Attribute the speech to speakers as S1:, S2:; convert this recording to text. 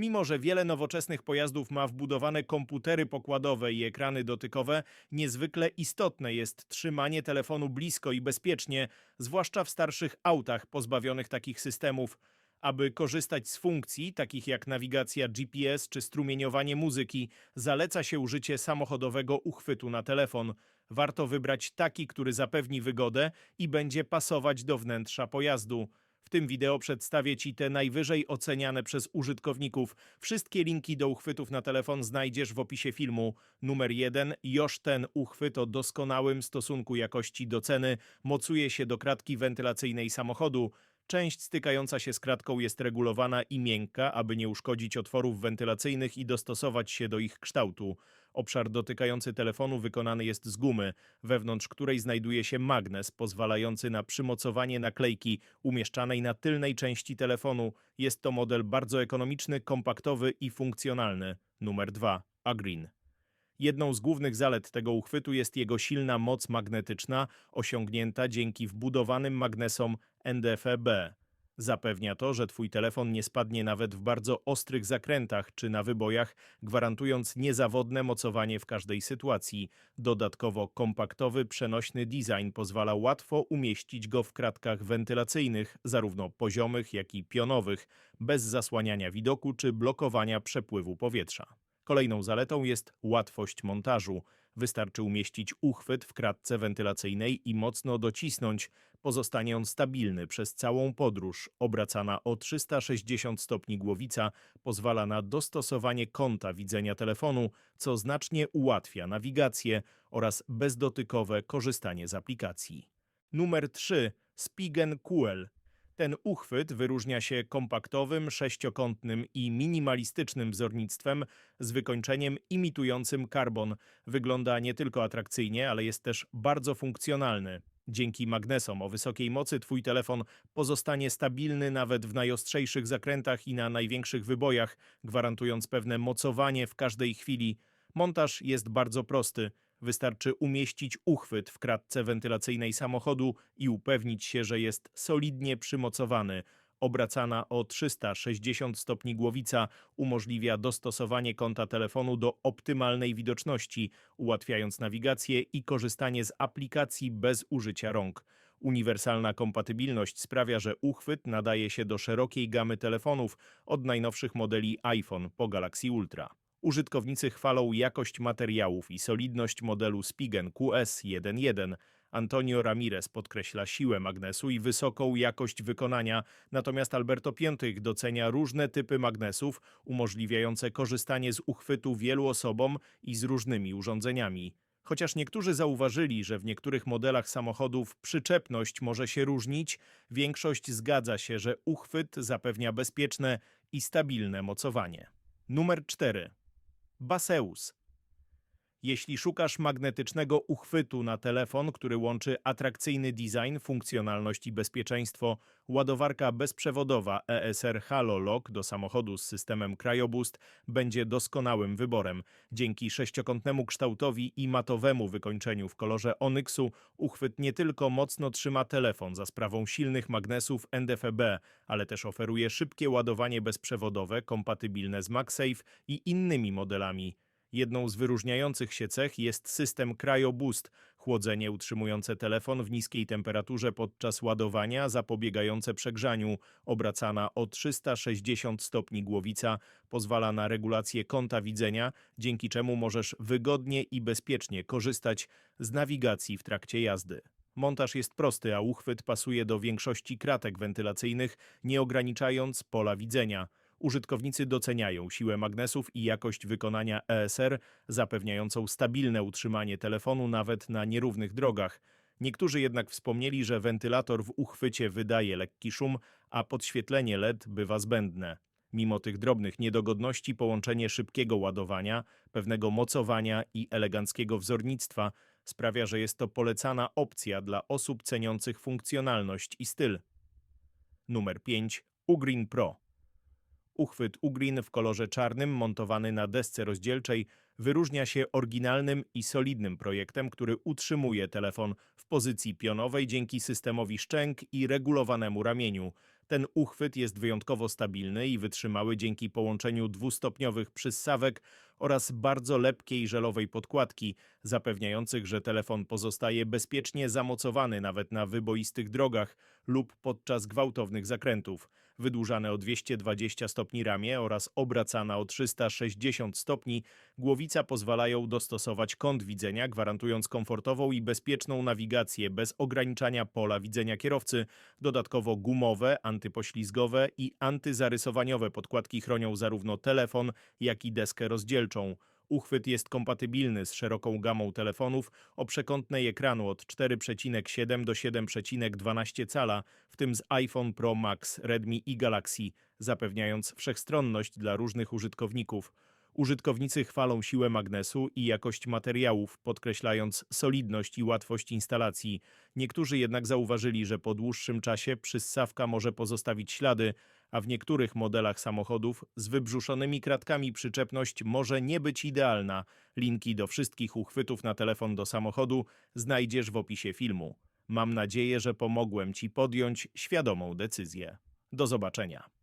S1: Mimo, że wiele nowoczesnych pojazdów ma wbudowane komputery pokładowe i ekrany dotykowe, niezwykle istotne jest trzymanie telefonu blisko i bezpiecznie, zwłaszcza w starszych autach pozbawionych takich systemów. Aby korzystać z funkcji, takich jak nawigacja GPS czy strumieniowanie muzyki, zaleca się użycie samochodowego uchwytu na telefon. Warto wybrać taki, który zapewni wygodę i będzie pasować do wnętrza pojazdu. W tym wideo przedstawię Ci te najwyżej oceniane przez użytkowników. Wszystkie linki do uchwytów na telefon znajdziesz w opisie filmu. Numer 1. Joż ten uchwyt o doskonałym stosunku jakości do ceny mocuje się do kratki wentylacyjnej samochodu. Część stykająca się z kratką jest regulowana i miękka, aby nie uszkodzić otworów wentylacyjnych i dostosować się do ich kształtu. Obszar dotykający telefonu wykonany jest z gumy, wewnątrz której znajduje się magnes pozwalający na przymocowanie naklejki umieszczanej na tylnej części telefonu. Jest to model bardzo ekonomiczny, kompaktowy i funkcjonalny. Numer 2. Agreen. Jedną z głównych zalet tego uchwytu jest jego silna moc magnetyczna, osiągnięta dzięki wbudowanym magnesom NDFB. Zapewnia to, że Twój telefon nie spadnie nawet w bardzo ostrych zakrętach czy na wybojach, gwarantując niezawodne mocowanie w każdej sytuacji. Dodatkowo kompaktowy, przenośny design pozwala łatwo umieścić go w kratkach wentylacyjnych, zarówno poziomych, jak i pionowych, bez zasłaniania widoku czy blokowania przepływu powietrza. Kolejną zaletą jest łatwość montażu. Wystarczy umieścić uchwyt w kratce wentylacyjnej i mocno docisnąć. Pozostanie on stabilny przez całą podróż. Obracana o 360 stopni głowica pozwala na dostosowanie kąta widzenia telefonu, co znacznie ułatwia nawigację oraz bezdotykowe korzystanie z aplikacji. Numer 3. Spigen QL ten uchwyt wyróżnia się kompaktowym, sześciokątnym i minimalistycznym wzornictwem z wykończeniem imitującym karbon. Wygląda nie tylko atrakcyjnie, ale jest też bardzo funkcjonalny. Dzięki magnesom o wysokiej mocy Twój telefon pozostanie stabilny nawet w najostrzejszych zakrętach i na największych wybojach, gwarantując pewne mocowanie w każdej chwili. Montaż jest bardzo prosty. Wystarczy umieścić uchwyt w kratce wentylacyjnej samochodu i upewnić się, że jest solidnie przymocowany. Obracana o 360 stopni głowica umożliwia dostosowanie kąta telefonu do optymalnej widoczności, ułatwiając nawigację i korzystanie z aplikacji bez użycia rąk. Uniwersalna kompatybilność sprawia, że uchwyt nadaje się do szerokiej gamy telefonów od najnowszych modeli iPhone po Galaxy Ultra. Użytkownicy chwalą jakość materiałów i solidność modelu Spigen QS11. Antonio Ramirez podkreśla siłę magnesu i wysoką jakość wykonania, natomiast Alberto Piętych docenia różne typy magnesów, umożliwiające korzystanie z uchwytu wielu osobom i z różnymi urządzeniami. Chociaż niektórzy zauważyli, że w niektórych modelach samochodów przyczepność może się różnić, większość zgadza się, że uchwyt zapewnia bezpieczne i stabilne mocowanie. Numer 4. Baceus Jeśli szukasz magnetycznego uchwytu na telefon, który łączy atrakcyjny design, funkcjonalność i bezpieczeństwo, ładowarka bezprzewodowa ESR Halo Lock do samochodu z systemem Cryoboost będzie doskonałym wyborem. Dzięki sześciokątnemu kształtowi i matowemu wykończeniu w kolorze onyksu, uchwyt nie tylko mocno trzyma telefon za sprawą silnych magnesów NDFB, ale też oferuje szybkie ładowanie bezprzewodowe kompatybilne z MagSafe i innymi modelami. Jedną z wyróżniających się cech jest system CryoBoost, chłodzenie utrzymujące telefon w niskiej temperaturze podczas ładowania, zapobiegające przegrzaniu. Obracana o 360 stopni głowica pozwala na regulację kąta widzenia, dzięki czemu możesz wygodnie i bezpiecznie korzystać z nawigacji w trakcie jazdy. Montaż jest prosty, a uchwyt pasuje do większości kratek wentylacyjnych, nie ograniczając pola widzenia. Użytkownicy doceniają siłę magnesów i jakość wykonania ESR, zapewniającą stabilne utrzymanie telefonu nawet na nierównych drogach. Niektórzy jednak wspomnieli, że wentylator w uchwycie wydaje lekki szum, a podświetlenie LED bywa zbędne. Mimo tych drobnych niedogodności, połączenie szybkiego ładowania, pewnego mocowania i eleganckiego wzornictwa sprawia, że jest to polecana opcja dla osób ceniących funkcjonalność i styl. Numer 5. Ugreen Pro. Uchwyt Ugreen w kolorze czarnym, montowany na desce rozdzielczej, wyróżnia się oryginalnym i solidnym projektem, który utrzymuje telefon w pozycji pionowej dzięki systemowi szczęk i regulowanemu ramieniu. Ten uchwyt jest wyjątkowo stabilny i wytrzymały dzięki połączeniu dwustopniowych przyssawek oraz bardzo lepkiej żelowej podkładki, zapewniających, że telefon pozostaje bezpiecznie zamocowany nawet na wyboistych drogach lub podczas gwałtownych zakrętów. Wydłużane o 220 stopni ramię oraz obracana o 360 stopni, głowica pozwalają dostosować kąt widzenia, gwarantując komfortową i bezpieczną nawigację bez ograniczania pola widzenia kierowcy. Dodatkowo gumowe, antypoślizgowe i antyzarysowaniowe podkładki chronią zarówno telefon, jak i deskę rozdzielczą. Uchwyt jest kompatybilny z szeroką gamą telefonów o przekątnej ekranu od 4,7 do 7,12 cala, w tym z iPhone Pro Max, Redmi i Galaxy, zapewniając wszechstronność dla różnych użytkowników. Użytkownicy chwalą siłę magnesu i jakość materiałów, podkreślając solidność i łatwość instalacji. Niektórzy jednak zauważyli, że po dłuższym czasie przyssawka może pozostawić ślady, a w niektórych modelach samochodów z wybrzuszonymi kratkami przyczepność może nie być idealna. Linki do wszystkich uchwytów na telefon do samochodu znajdziesz w opisie filmu. Mam nadzieję, że pomogłem Ci podjąć świadomą decyzję. Do zobaczenia.